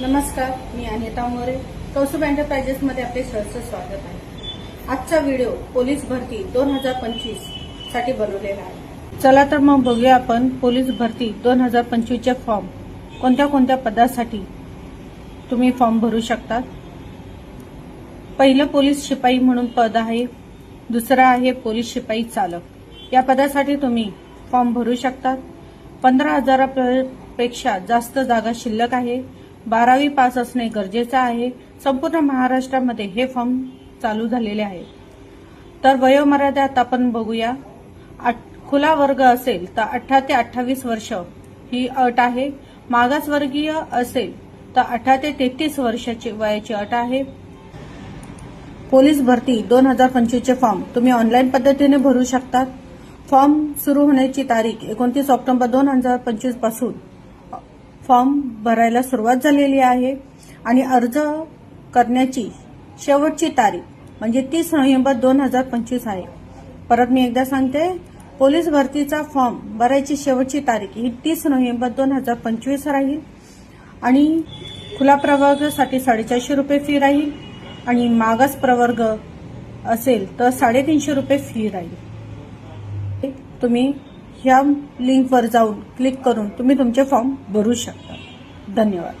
नमस्कार मी अनिता मोरे. कौसुब एंटरप्राइजेसमध्ये आपले सहर्ष स्वागत आहे. आजचा व्हिडिओ पोलीस भरती दोन हजार पंचवीससाठी बनवलेला आहे. चला तर मग बघूया आपण पोलीस भरती दोन हजार पंचवीसचे फॉर्म कोणत्या कोणत्या पदासाठी तुम्ही फॉर्म भरू शकतात पहिलं पोलीस शिपाई म्हणून पद आहे दुसरं आहे पोलीस शिपाई चालक. या पदासाठी तुम्ही फॉर्म भरू शकता. पंधरा हजारापेक्षा जास्त जागा शिल्लक आहे. बारावी पास असणे गरजेचं आहे. संपूर्ण महाराष्ट्रामध्ये हे फॉर्म चालू झालेले आहे. तर वयोमर्यादात आपण बघूया. आठ- खुला वर्ग असेल तर अठरा ते अठ्ठावीस वर्ष ही अट आहे. मागासवर्गीय असेल तर अठरा ते तेहतीस वर्षाची वयाची अट आहे. पोलीस भरती दोन हजार पंचवीसचे फॉर्म तुम्ही ऑनलाईन पद्धतीने भरू शकतात. फॉर्म सुरू होण्याची तारीख एकोणतीस ऑक्टोबर दोन हजार पंचवीसपासून फॉर्म भरायला सुरुवात झालेली आहे आणि अर्ज करण्याची शेवटची तारीख म्हणजे तीस नोव्हेंबर दोन हजार पंचवीस आहे. परत मी एकदा सांगते पोलीस भरतीचा फॉर्म भरायची शेवटची तारीख ही तीस नोव्हेंबर दोन हजार पंचवीस राहील आणि खुला प्रवर्गासाठी साडेचारशे रुपये फी राहील आणि मागास प्रवर्ग असेल तर साडेतीनशे रुपये फी राहील. तुम्ही ह्या लिंकवर जाऊन क्लिक करून तुम्ही तुमचे फॉर्म भरू शकता. धन्यवाद.